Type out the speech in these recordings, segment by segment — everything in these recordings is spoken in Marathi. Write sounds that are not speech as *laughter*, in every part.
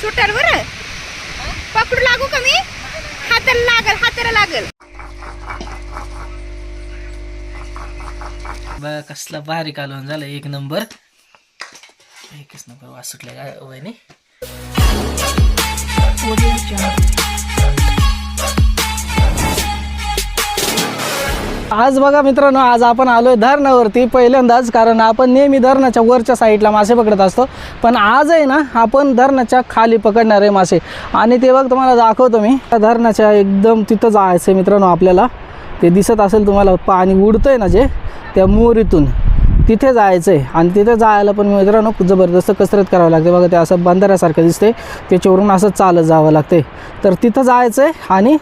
सुटाल eh, बर पकडू लागू का मी? हाताला लागल हाताला लागल. बघा कसला भारी कालवण झालं एक नंबर. एकच नंबर वास सुटला काय वहिनी. आज बघा मित्रांनो आज आपण आलोय धरणावरती पहिल्यांदाच कारण आपण नेहमी धरणाच्या वरच्या साईडला मासे पकडत असतो. पण आज आहे ना आपण धरणाच्या खाली पकडणार आहे मासे. आणि ते बघ तुम्हाला दाखवतो मी. त्या धरणाच्या एकदम तिथं जायचं आहे मित्रांनो आपल्याला. ते दिसत असेल तुम्हाला पाणी उडतंय ना जे त्या मोरीतून. तिथे जायचं आहे आणि तिथे जायला पण मित्रांनो जबरदस्त कसरत करावं लागते. बघा ते असं बंधाऱ्यासारखं दिसते त्याच्यावरून असं चालत जावं लागते तर तिथं जायचं आहे आणि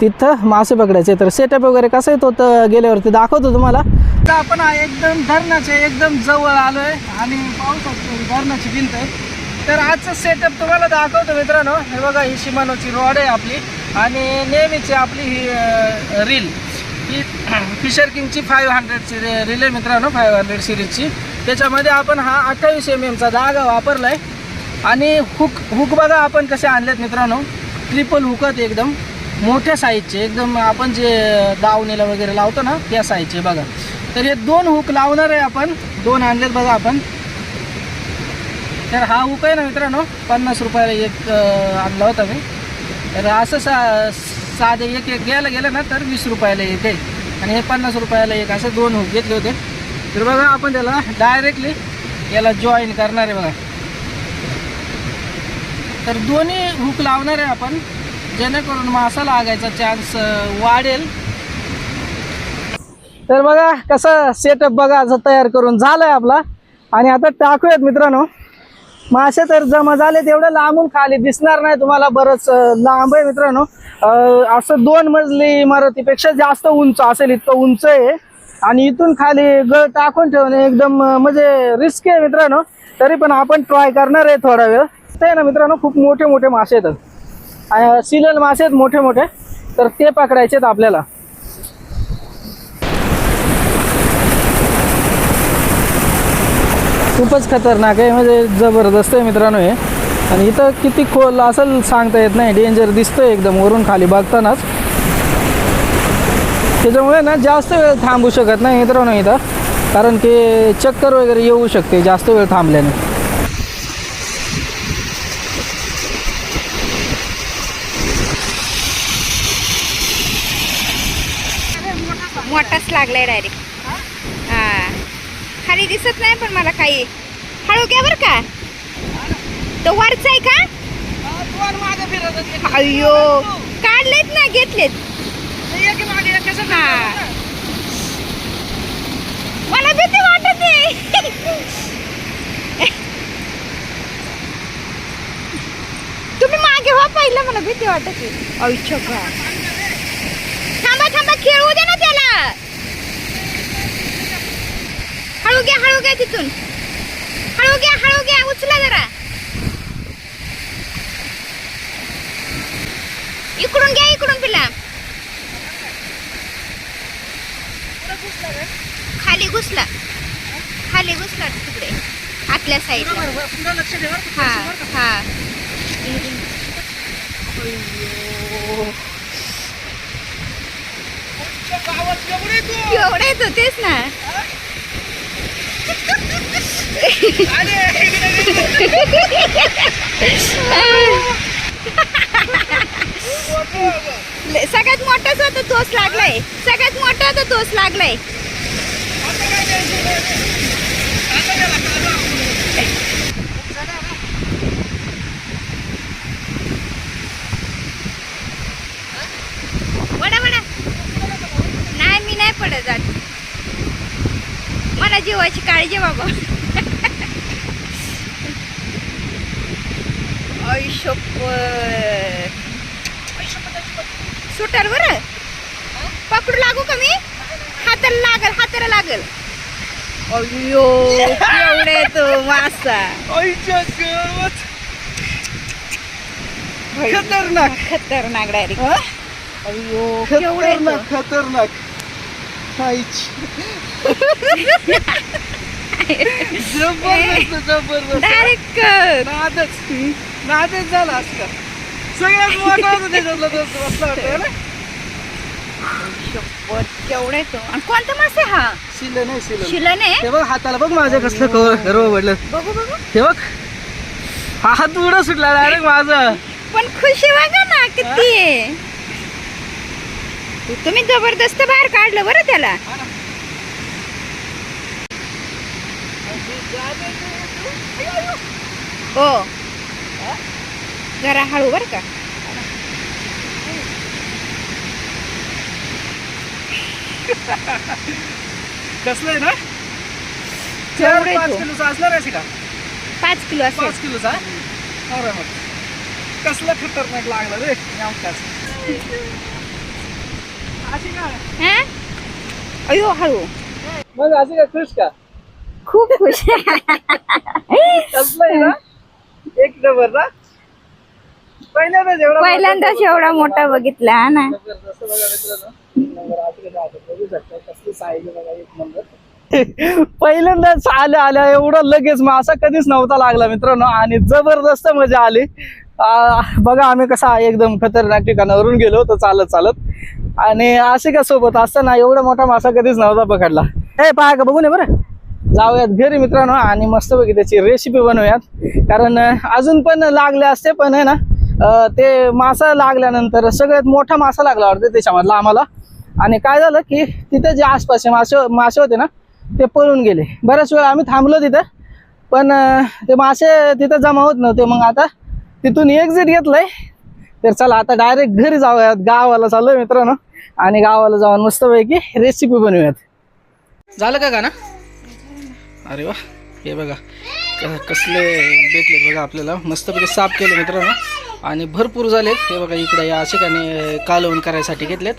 तिथं मासे पकडायचे. तर सेटअप वगैरे कसं आहे तो गेल्यावरती दाखवतो तुम्हाला. तर आपण एकदम धरणाच्या एकदम जवळ आलो आहे आणि पाहू शकतो धरणाची भिंत आहे. तर आजचं सेटअप तुम्हाला दाखवतो मित्रांनो. हे बघा ही शिमानोची रॉड आहे आपली आणि नेहमीची आपली ही रील ही फिशर किंगची फाईव्ह हंड्रेडची रे रील आहे मित्रांनो फाईव्ह हंड्रेड सिरीजची त्याच्यामध्ये आपण हा अठ्ठावीस एम एमचा धागा वापरला आहे आणि हुक हुक बघा आपण कसे आणलेत मित्रांनो. ट्रिपल हुकत एकदम. मोठ्या साईजचे एकदम आपण जे दावणीला वगैरे लावतो ना त्या साईजचे बघा. तर हे दोन हुक लावणार आहे आपण. दोन आणलेत बघा आपण. तर हा हुक आहे ना मित्रांनो पन्नास रुपयाला एक आणला होता मी. तर असं सा साधे एक एक घ्यायला गेलं ना तर वीस रुपयाला एक आहे आणि हे पन्नास रुपयाला एक असं दोन हुक घेतले होते. तर बघा आपण त्याला डायरेक्टली याला जॉईन करणार आहे बघा. तर दोन्ही हुक लावणार आहे आपण. जेणेकरून मासा लागायचा चान्स वाढेल. तर बघा कसं सेटअप बघा असं तयार करून झालाय आपला. आणि आता टाकूयात मित्रांनो. मासे तर जमा झाले तेवढं लांबून खाली दिसणार नाही तुम्हाला बरंच लांब आहे मित्रांनो. असं दोन मजली इमारतीपेक्षा जास्त उंच असेल इतकं उंच आहे. आणि इथून खाली गळ टाकून ठेवणे एकदम म्हणजे रिस्क आहे मित्रांनो. तरी पण आपण ट्राय करणार आहे थोडा वेळ. ते आहे ना मित्रांनो खूप मोठे मोठे मासे येतात सिलन मासे आहेत मोठे मोठे. तर ते पकडायचे आहेत आपल्याला. खूपच खतरनाक आहे म्हणजे जबरदस्त आहे मित्रांनो हे. आणि इथं किती खोल असं सांगता येत नाही डेंजर दिसतोय एकदम वरून खाली बघतानाच. त्याच्यामुळे ना जास्त वेळ थांबू शकत नाही मित्रांनो इथं कारण की चक्कर वगैरे येऊ शकते जास्त वेळ थांबल्याने मोठाच लागलाय डायरेक्ट हा. खाली दिसत नाही पण मला काही. हळू घ्या बर का. तो वरचा आहे का? अयो काढलेत ना घेतलेत. मला भीती वाटत आहे तुम्ही मागे व्हा पहिलं मला भीती वाटत आहे आयुष्य का थांबा थांबा खेळू दे ना त्याला. हळू घ्या हळू घ्या तिथून. हळू घ्या हळू घ्या उचला जरा. इकडून घ्या इकडून पिला. खाली घुसला. खाली घुसला तिकडे आतल्या साईड हा हा. एवढे येतो तेच ना. सगळ्यात मोठाच होता तोच लागलाय. सगळ्यात मोठा होता तोच लागलाय. वडा वडा. नाही मी नाही पडत जात. मला जीवाची काळजी बाबा? सुटार बर? पकडू लागू का मी? हाताला लागल हाताला लागल. अयो एवढे तो मासा. खतरनाक. खतरनाक. डायरेक्ट. अयो. खतरनाक खतरनाक. ए, जबरदस्त जबरदस्त डायरेक्ट नादच नादच झाला का सगळ्यात मोठा होता त्याच्यातला तो ना केवढा तो आणि कोणता मासे हा शिलं नाही शिलं शिलन बघ हाताला बघ माझ्या कसलं कवर गर्व पडलं बघू बघू हे बघ हा हात उडा सुटला डायरेक्ट माझं. पण खुशी बघा ना किती आहे. तुम्ही जबरदस्त बाहेर काढलं बरं त्याला. हो. जरा हळू बर का. कसलं आहे ना? पाच? किलोचा असणार आहे का पाच किलो पाच किलोचा कसलं खतरनाक लागलं रे हा अयो हळू मग अशी का खुश का खूप खुश एक नंबर ना पहिल्यांदाच एवढा पहिल्यांदाच एवढा मोठा बघितला हा ना पहिल्यांदाच आल्या आल्या एवढा लगेच मासा कधीच नव्हता लागला मित्रांनो. आणि जबरदस्त मजा आली. बघा आम्ही कसा एकदम खतरनाक ठिकाणावरून गेलो होतो चालत चालत. आणि असे का सोबत? असताना एवढा मोठा मासा कधीच नव्हता पकडला. हे पहा का बघू नये बरं. जाऊयात घरी मित्रांनो आणि मस्तपैकी त्याची रेसिपी बनवूयात. कारण अजून पण लागले असते पण आहे ना ते मासा लागल्यानंतर सगळ्यात मोठा मासा लागला वाटतं त्याच्यामधला आम्हाला. आणि काय झालं की तिथे जे आसपासचे मासे मासे होते ना ते पळून गेले. बऱ्याच वेळा आम्ही थांबलो तिथं पण ते मासे तिथं जमा होत नव्हते. मग आता तिथून एक्झिट घेतलंय. तर चला आता डायरेक्ट घरी जाऊयात. गावाला चाललोय मित्रांनो. आणि गावाला जाऊन मस्तपैकी रेसिपी बनवूयात. झालं का गाणं? अरे वा हे बघा. कसले भेटले बघा आपल्याला. मस्तपैकी साफ केले मित्रांनो. आणि भरपूर झालेत. हे बघा इकडे या अशिकाने कालवण करायसाठी घेतलेत.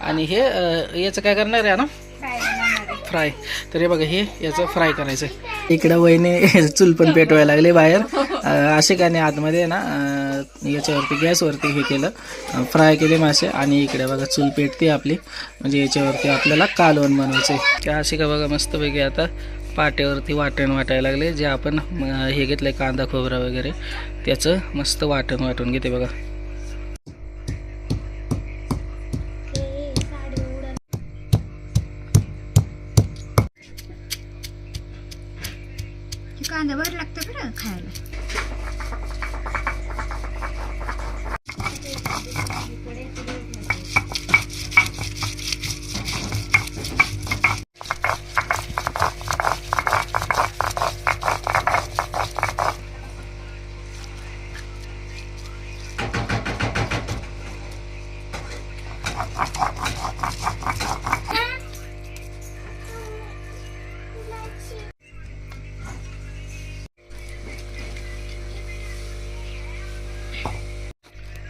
आणि हे याचं काय करणार आहे ना फ्राय. तर हे बघा हे याचं फ्राय करायचं इकडं वहिने *laughs* चूल पण पेटवायला लागले बाहेर. असे काय नाही आतमध्ये ना याच्यावरती गॅसवरती हे केलं. फ्राय केले मासे आणि इकडे बघा चूल पेटते आपली. म्हणजे याच्यावरती आपल्याला कालवण बनवायचं आहे त्या का बघा मस्तपैकी आता पाट्यावरती वाटण वाटायला लागले. जे आपण अं, हे आहे कांदा खोबरा वगैरे त्याचं मस्त वाटण वाटून घेते बघा.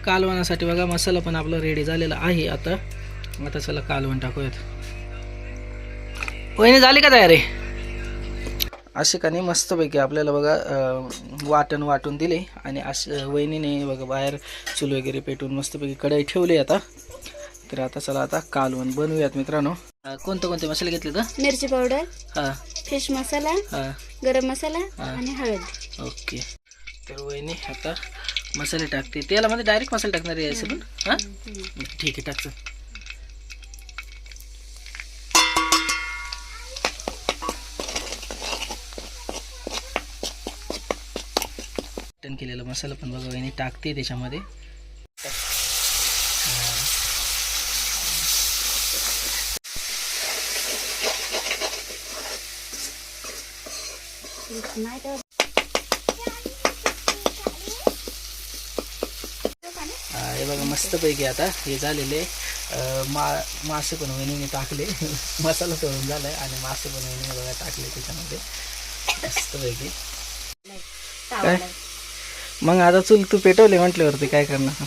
कालवणासाठी बघा मसाला पण आपला रेडी झालेला आहे आता. आता चला कालवण टाकूयात. वहिनी झाली का तयारी? आशिकाने मस्तपैकी आपल्याला बघा वाटण वाटून दिले आणि आश वहिनीने बघा बाहेर चूल वगैरे पेटून मस्तपैकी कढई ठेवली आता. तर आता चला आता कालवण बनवूयात मित्रांनो. कोणते कोणते मसाले घेतले तर मिरची पावडर हां. फिश मसाला हां. गरम मसाला. आणि हळद. ओके. तर वहिनी आता मसाले टाकते. तेलामध्ये डायरेक्ट मसाले टाकणार आहे याचं पण. हां? ठीक आहे टाकचं टन केलेला मसाला पण बघा वहिनी टाकते त्याच्यामध्ये. नाही हे बघा मस्तपैकी आता हे झालेले मा मासे पण वहिनीने टाकले. *laughs* मसाला तळून झालाय आणि मासे पण वहिनीने बघा टाकले त्याच्यामध्ये. मस्तपैकी. काय? मग आता चूल तू पेटवले म्हटल्यावरती काय करणार?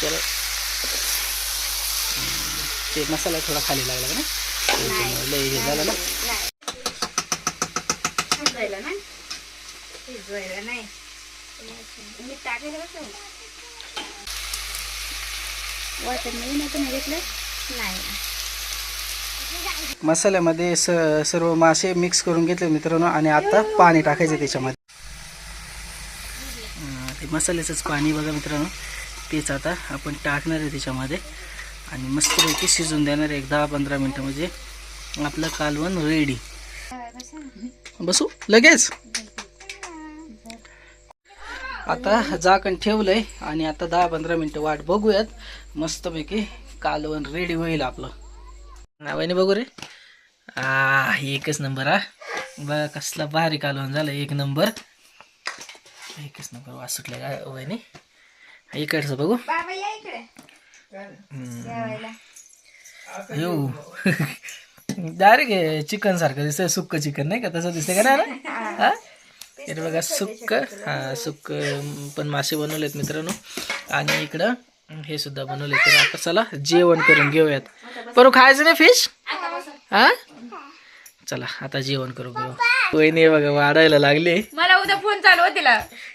चलो. ते मसाला थोडा खाली लागला का ना? लय हे झालं ना शिजवायला ना नाही. मी घेतलं? नाही. मसाल्यामध्ये स सर्व मासे मिक्स करून घेतले मित्रांनो आणि आता पाणी टाकायचं त्याच्यामध्ये. अं, ते मसाल्याचंच पाणी बघा मित्रांनो. तेच आता आपण टाकणार आहे त्याच्यामध्ये. आणि मस्तपैकी शिजून देणार आहे एक दहा पंधरा मिनटं म्हणजे आपलं कालवण रेडी बसू. लगेच? आता झाकण ठेवलंय आणि आता दहा पंधरा मिनटं वाट बघूयात. मस्तपैकी कालवण रेडी होईल आपलं. नावाने बघू रे? आ एकच नंबर हा. बघा कसला भारी कालवण झालं एक नंबर एकच नंबर वास सुटला काय वहिनी. इकडचं बघू. येऊ. *laughs* डायरेक्ट चिकन सारखं दिसतंय सुक्क चिकन नाही का? तसं दिसतंय का नाही ना? *laughs* हा इकडे बघा सुक्क हा सुक्क पण मासे बनवलेत मित्रांनो. आणि इकडं हे सुद्धा बनवले तर आता चला जेवण करून घेऊयात. बरं खायचं नाही फिश हा? चला आता जेवण करू घेऊ. वहिनी बघा वाढायला लागली. मला उद्या फोन चालू होतीला. *laughs*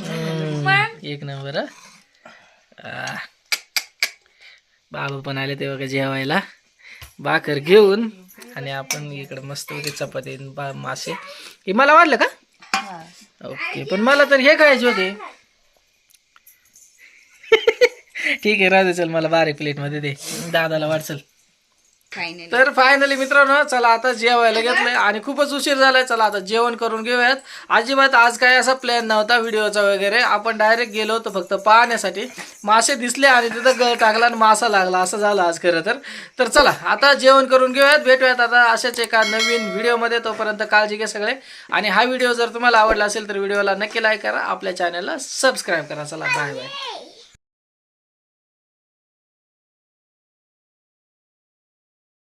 हम्म, एक नंबर. बाबा पण आले ते बघा जेवायला. भाकर घेऊन. आणि आपण इकडे मस्त होते चपाती बा मासे. हे मला वाढलं का? ओके पण मला तर हे खायचे होते. *laughs* ठीक आहे राजा चल मला बारीक प्लेटमध्ये दे. दादाला वाढचल फायनली तर फायनली मित्रांनो चला आता जेवायला घेतलंय. आणि खूपच उशीर झालाय. चला आता जेवण करून घेऊयात. अजिबात आज काय असा प्लॅन नव्हता व्हिडिओचा वगैरे. आपण डायरेक्ट गेलो होतो फक्त पाहण्यासाठी. मासे दिसले आणि तिथं गळ टाकला आणि मासा लागला. असं झालं आज खरं तर. तर चला आता जेवण करून घेऊयात. भेटूयात आता अशाच एका नवीन व्हिडिओमध्ये. तोपर्यंत काळजी घ्या सगळे. आणि हा व्हिडिओ जर तुम्हाला आवडला असेल तर व्हिडिओला नक्की लाईक करा. आपल्या चॅनलला सबस्क्राईब करा. चला बाय बाय